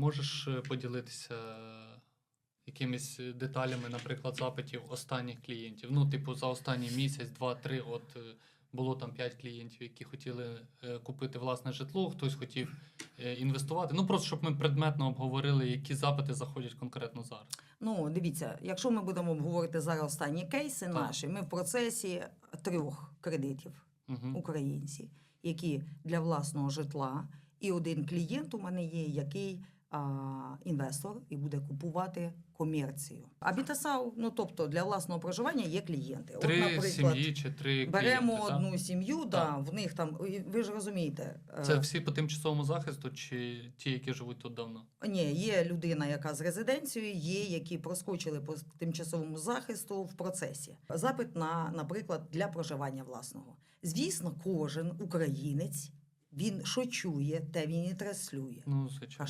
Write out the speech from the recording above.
Можеш е, поділитися якимись деталями, наприклад, запитів останніх клієнтів? Ну, типу, за останній місяць, два-три, от е, було там п'ять клієнтів, які хотіли е, купити власне житло, хтось хотів інвестувати. Ну, просто щоб ми предметно обговорили, які запити заходять конкретно зараз. Ну, дивіться, якщо ми будемо обговорити зараз останні кейси Так. наші, ми в процесі трьох кредитів Угу. українці, які для власного житла, і один клієнт у мене є, який інвестор і буде купувати комерцію. А Бітасау, ну тобто для власного проживання є клієнти. Три сім'ї чи три беремо клієнти, одну сім'ю, да, в них там, ви ж розумієте, е, Це всі по тимчасовому захисту, чи ті, які живуть тут давно? Ні, є людина, яка з резиденцією, є, які проскочили по тимчасовому захисту в процесі. Запит на, наприклад, для проживання власного. Звісно, кожен українець він що чує, те він і транслює. Ну, звичайно.